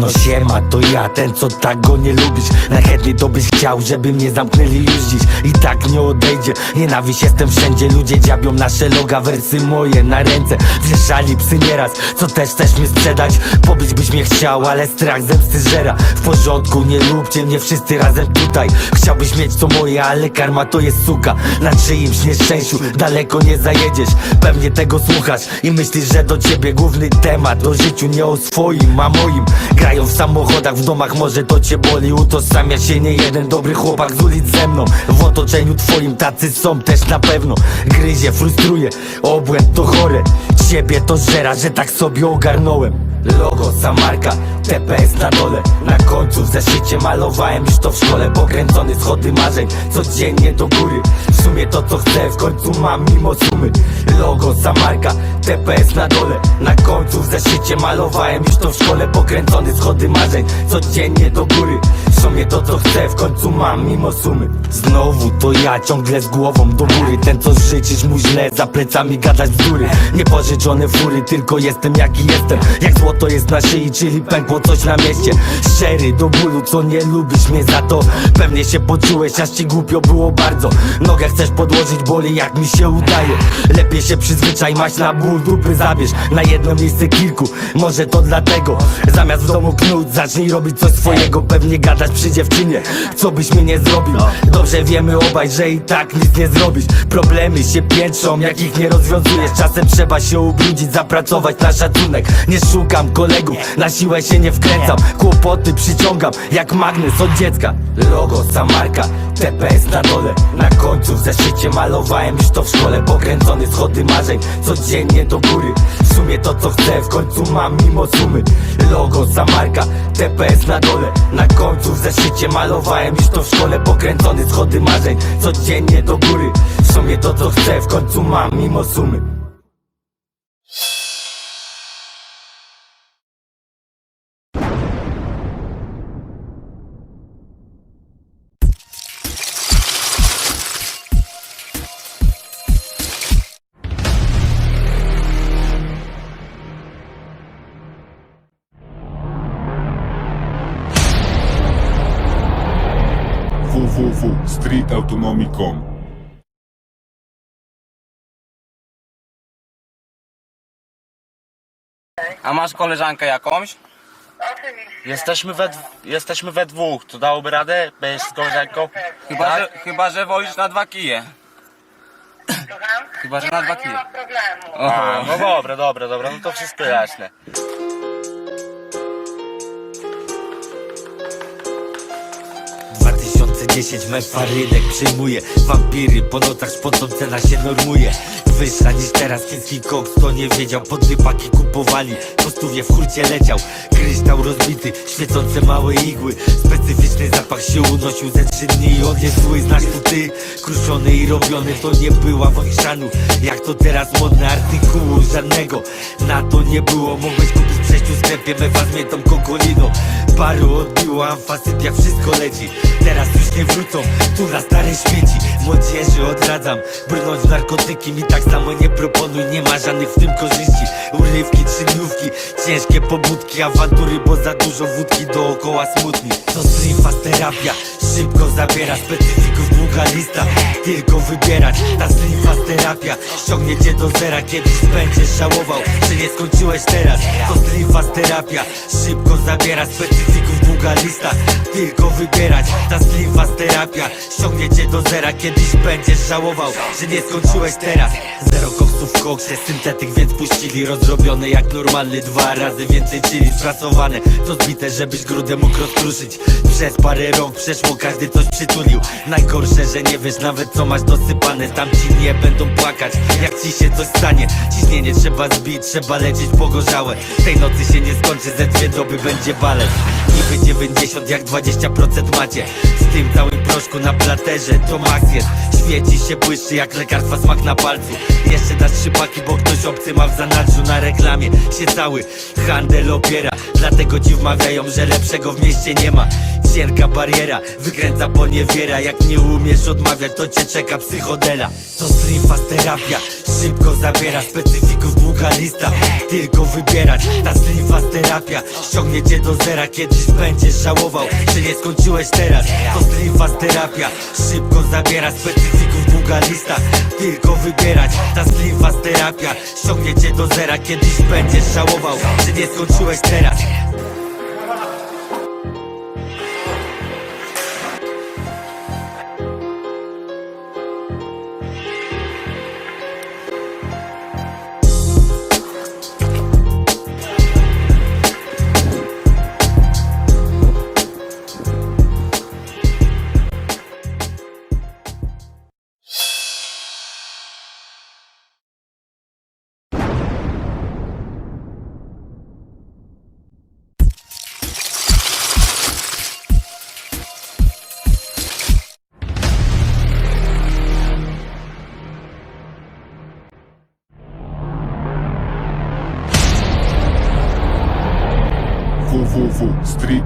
No siema, to ja, ten co tak go nie lubisz. Najchętniej to byś chciał, żeby mnie zamknęli już dziś. I tak nie odejdzie, nienawiść jestem wszędzie Ludzie dziabią nasze loga, wersy moje na ręce. Wieszali psy nieraz, co też chcesz mnie sprzedać? Pobić byś mnie chciał, ale strach zemsty żera. W porządku, nie lubcie mnie wszyscy razem tutaj. Chciałbyś mieć co moje, ale karma to jest suka. Na czyimś nieszczęściu daleko nie zajedziesz. Pewnie tego słuchasz i myślisz, że do ciebie główny temat O życiu nie o swoim, a moim Grają w samochodach, w domach, może to cię boli. Utożsamia się nie jeden dobry chłopak z ulic ze mną. W otoczeniu twoim tacy są też na pewno. Gryzie, frustruje, obłęd to chore. Ciebie to żera, że tak sobie ogarnąłem Logo, samarka, TPS na dole. Na końcu w zeszycie malowałem już to w szkole. Pokręcony schody marzeń, codziennie do góry. W sumie to co chcę w końcu mam mimo sumy. Logo, samarka, TPS na dole. Na końcu w zeszycie malowałem już to w szkole. Pokręcony schody marzeń, codziennie do góry. W sumie to co chcę w końcu mam mimo sumy. Znowu to ja ciągle z głową do góry. Ten co życzysz mu źle, za plecami gadać bzdury Niepożyczone fury, tylko jestem jaki jestem. Jak złoto jest na szyi, czyli pękło coś na mieście. Szczery do bólu, co nie lubisz mnie za to. Pewnie się poczułeś, aż ci głupio było bardzo. Nogę chcesz podłożyć, boli jak mi się udaje. Lepiej się przyzwyczaj, maś na ból dupy zabierz. Na jedno miejsce kilku, może to dlatego. Zamiast w domu knuć, zacznij robić coś swojego. Pewnie gadać przy dziewczynie, co byś mi nie zrobił. Dobrze wiemy obaj, że i tak nic nie zrobisz. Problemy się piętrzą, jak ich nie rozwiązujesz. Czasem trzeba się ubrudzić, zapracować na szacunek. Nie szukam kolegów, na siłę się nie wkręcam. Kłopoty przyciągam, jak magnes od dziecka. Logo, samarka, TPS na dole. Na końcu w zeszycie malowałem już to w szkole. Pokręcony schody marzeń, codziennie do góry. W sumie to co chcę w końcu mam mimo sumy. Logo, samarka, TPS na dole. Na końcu w zeszycie malowałem już to w szkole. Pokręcony schody marzeń, codziennie do góry. W sumie to co chcę w końcu mam mimo sumy www.streetautonomy.com A masz koleżankę jakąś? Oczywiście. Jesteśmy we, dw- jesteśmy we dwóch, to dałoby radę? Będziesz z koleżanką? Chyba, Tak? że, chyba, że wolisz na dwa kije. Słucham? Chyba, że nie na ma, dwa nie kije. ma problemu. A, no dobra, dobra, dobra, no to wszystko jasne. 2010 mefa rynek przyjmuje. Wampiry po nocach szpocą cena się normuje. Wyższa niż teraz chiński koks To nie wiedział, podrypaki kupowali Po stówie w hurcie leciał. Kryształ rozbity, świecące małe igły. Specyficzny zapach się unosił ze trzy dni I on jest zły, znasz to ty Kruszony i robiony, to nie była Wojszanu Jak to teraz modne artykułu żadnego. Na to nie było, mogłeś kupić w przejściu sklepie Mefa z miętą kokoliną Paru odbiło amfasyp jak wszystko leci. Teraz już nie wrócą tu na stare śmieci Młodzieży odradzam. Brnąć w narkotyki Mi tak samo nie proponuj, nie ma żadnych w tym korzyści. Urywki, trzydniówki, ciężkie pobudki Awantury, bo za dużo wódki dookoła smutni. To slimfast terapia, szybko zabiera Specyfików długa lista, tylko wybierać. Ta slimfast terapia. Ściągnie cię do zera. Kiedyś będziesz żałował, że nie skończyłeś teraz. To slimfast terapia, szybko zabiera Specyfików długa lista, tylko wybierać. Ta slimfast terapia. Ściągnie cię do zera Kiedyś będziesz żałował, że nie skończyłeś teraz. Zero koksów w koksie, syntetyk więc puścili Rozrobione jak normalny, dwa razy więcej chili Sprasowane, to zbite, żebyś grudę mógł rozkruszyć. Przez parę rąk przeszło, każdy coś przytulił. Najgorsze, że nie wiesz nawet co masz dosypane. Tam ci nie będą płakać, jak ci się coś stanie. Ciśnienie trzeba zbić, trzeba lecieć pogorzałe. Tej nocy się nie skończy, ze dwie doby będzie balet Niby 90 jak 20% macie. Z tym całym proszku na platerze To max jest, świeci się, błyszczy jak lekarstwa smak na palcu. Jeszcze dasz trzy paki, bo ktoś obcy ma w zanadrzu Na reklamie. Się cały handel opiera Dlatego ci wmawiają, że lepszego w mieście nie ma. Cienka bariera, wykręca poniewiera. Jak nie umiesz odmawiać, to cię czeka psychodela. To slim fast terapia, szybko zabiera Specyfików długa lista, tylko wybierać Ta slim fast terapia. Ściągnie cię do zera Kiedyś będziesz żałował, że nie skończyłeś teraz? To slim fast terapia, szybko zabiera Specyfików długa lista, tylko wybierać Ta fast terapia. Ściągnie cię do zera Kiedyś będziesz żałował, że nie skończyłeś teraz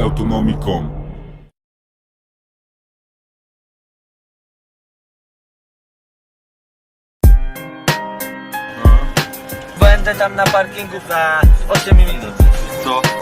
www.streetautonomy.com Będę tam na parkingu za 8 minut Co?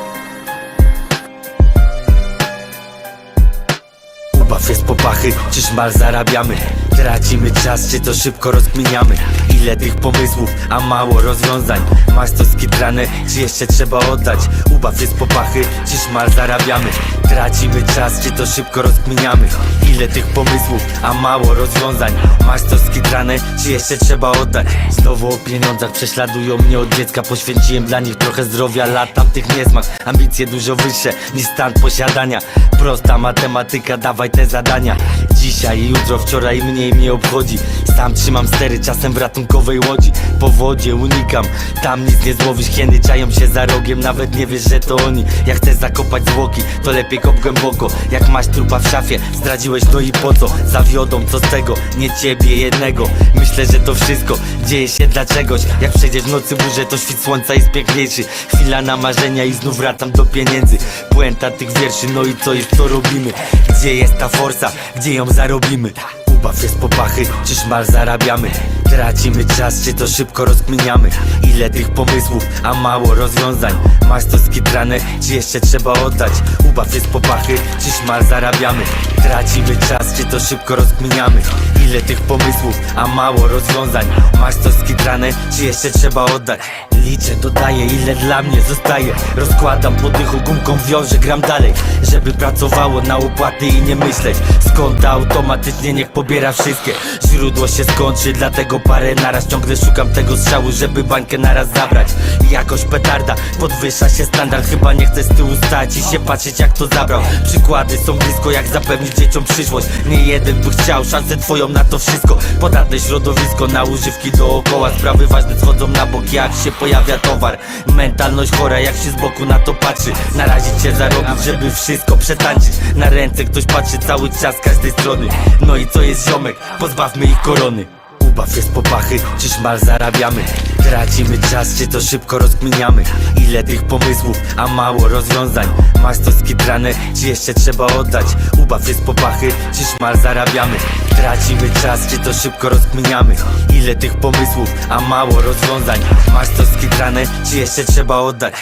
Ubaw jest popachy, czy szmal zarabiamy? Tracimy czas, czy to szybko rozkminiamy? Ile tych pomysłów, a mało rozwiązań? Masz to skitrane, czy jeszcze trzeba oddać? Ubaw jest popachy, czy szmal zarabiamy Tracimy czas, czy to szybko rozkminiamy. Ile tych pomysłów, a mało rozwiązań. Masz to skitrane, czy jeszcze trzeba oddać? Znowu o pieniądzach prześladują mnie od dziecka. Poświęciłem dla nich trochę zdrowia, latam tych niesmak Ambicje dużo wyższe niż stan posiadania. Prosta matematyka, dawaj te zadania. Dzisiaj i jutro, wczoraj mniej mnie obchodzi. Sam trzymam stery, czasem w ratunkowej łodzi. Po wodzie unikam, tam nic nie złowisz. Hieny czają się za rogiem, nawet nie wiesz, że to oni. Jak chcesz zakopać zwłoki, to lepiej kop głęboko. Jak masz trupa w szafie, zdradziłeś no i po co? Zawiodą, co z tego, nie ciebie jednego. Myślę, że to wszystko dzieje się dla czegoś. Jak przejdzie w nocy burzę, to świt słońca jest piękniejszy Chwila na marzenia i znów wracam do pieniędzy. Puenta tych wierszy, no i co jest, co robimy? Gdzie jest ta forsa, gdzie ją zarobimy? Ubaw jest popachy, czy szmal zarabiamy Tracimy czas, czy to szybko rozkminiamy? Ile tych pomysłów, a mało rozwiązań? Masz to skitrane, czy jeszcze trzeba oddać? Ubaw jest popachy, czy szmal zarabiamy? Tracimy czas, czy to szybko rozkminiamy? Ile tych pomysłów, a mało rozwiązań? Masz to skitrane, czy jeszcze trzeba oddać? Liczę, dodaję ile dla mnie zostaje? Rozkładam po dychu gumką wiążę, gram dalej. Żeby pracowało na opłaty i nie myśleć. Skąd automatycznie niech pobiera wszystkie? Źródło się skończy, dlatego parę naraz Ciągle szukam tego strzału, żeby bańkę naraz zabrać. I jakoś petarda, podwyższa się standard Chyba nie chcę z tyłu stać i się patrzeć jak to zabrał. Przykłady są blisko, jak zapewnić dzieciom przyszłość. Nie jeden by chciał szansę twoją na to wszystko. Podatne środowisko na używki dookoła. Sprawy ważne schodzą na bok, jak się pojawia towar. Mentalność chora, jak się z boku na to patrzy. Narazić się zarobić, żeby wszystko przetańczyć. Na ręce ktoś patrzy cały czas z każdej strony. No i co jest ziomek? Pozbawmy ich korony Ubaw jest popachy, czy szmal zarabiamy? Tracimy czas, czy to szybko rozkminiamy Ile tych pomysłów, a mało rozwiązań? Masz to skitrane, czy jeszcze trzeba oddać? Ubaw jest popachy, czy szmal zarabiamy? Tracimy czas, czy to szybko rozkminiamy Ile tych pomysłów, a mało rozwiązań? Masz to skitrane, czy jeszcze trzeba oddać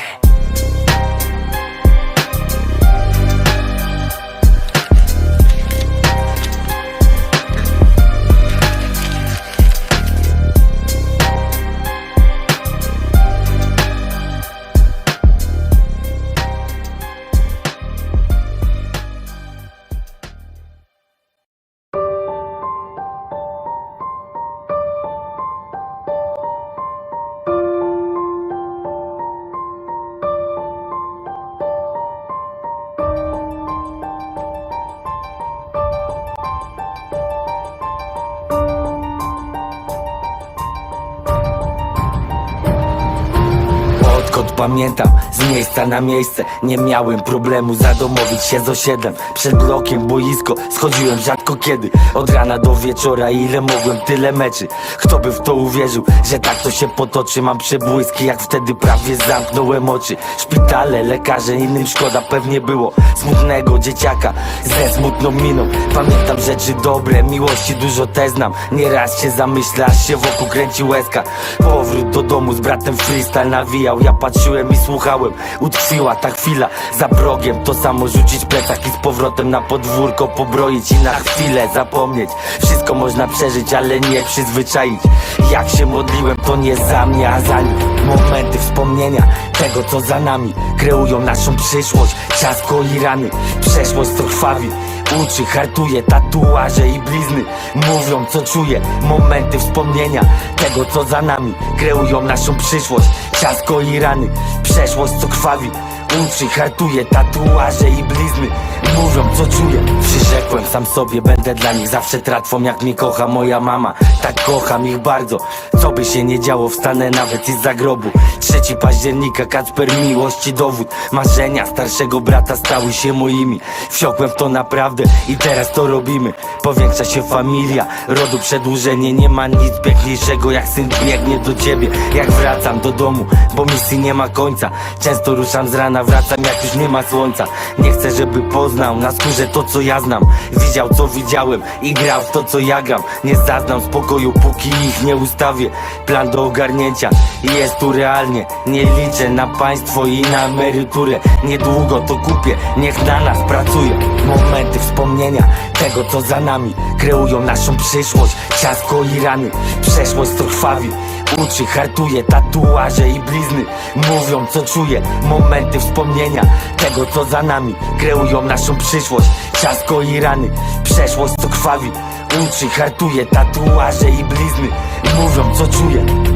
pamiętam, z miejsca na miejsce Nie miałem problemu zadomowić się z osiedlem. Przed blokiem boisko, schodziłem rzadko kiedy? Od rana do wieczora ile mogłem tyle meczy. Kto by w to uwierzył, że tak to się potoczy? Mam przebłyski jak wtedy prawie zamknąłem oczy. Szpitale, lekarze, innym szkoda pewnie było. Smutnego dzieciaka ze smutną miną. Pamiętam rzeczy dobre, miłości dużo też znam. Nieraz się zamyśla, aż się wokół kręci łezka. Powrót do domu z bratem freestyle nawijał. Ja patrzyłem i słuchałem, utkwiła ta chwila Za progiem. To samo rzucić plecak i z powrotem na podwórko pobroić I na chwilę zapomnieć. Wszystko można przeżyć, ale nie przyzwyczaić. Jak się modliłem to nie za mnie, a za nim Momenty wspomnienia tego co za nami Kreują naszą przyszłość, ciasko i rany Przeszłość co krwawi. Uczy, hartuje, tatuaże i blizny. Mówią co czuję, momenty wspomnienia Tego co za nami Kreują naszą przyszłość. Ciasko i rany Przeszłość co krwawi Uczy, hartuje, tatuaże i blizny. Mówią co czuję. Przyrzekłem sam sobie, będę dla nich zawsze tratwą. Jak mnie kocha moja mama Tak kocham ich bardzo. Co by się nie działo, wstanę nawet i z zagrobu. 3 października, Kacper miłości dowód. Marzenia starszego brata stały się moimi. Wsiąkłem w to naprawdę i teraz to robimy. Powiększa się familia, rodu przedłużenie. Nie ma nic piękniejszego jak syn biegnie do ciebie. Jak wracam do domu, bo misji nie ma końca. Często ruszam z rana, wracam jak już nie ma słońca. Nie chcę żeby poznał na skórze to co ja znam. Widział co widziałem i grał w to co ja gram. Nie zaznam spokoju póki ich nie ustawię. Plan do ogarnięcia jest tu realnie. Nie liczę na państwo i na emeryturę. Niedługo to kupię, niech na nas pracuje. Momenty wspomnienia tego co za nami Kreują naszą przyszłość, ciasko i rany Przeszłość co krwawi Uczy, hartuje, tatuaże i blizny. Mówią co czuję, momenty wspomnienia Tego co za nami. Kreują naszą przyszłość, ciasko i rany. Przeszłość co krwawi. Uczy, hartuje, tatuaże i blizny. Mówią co czuję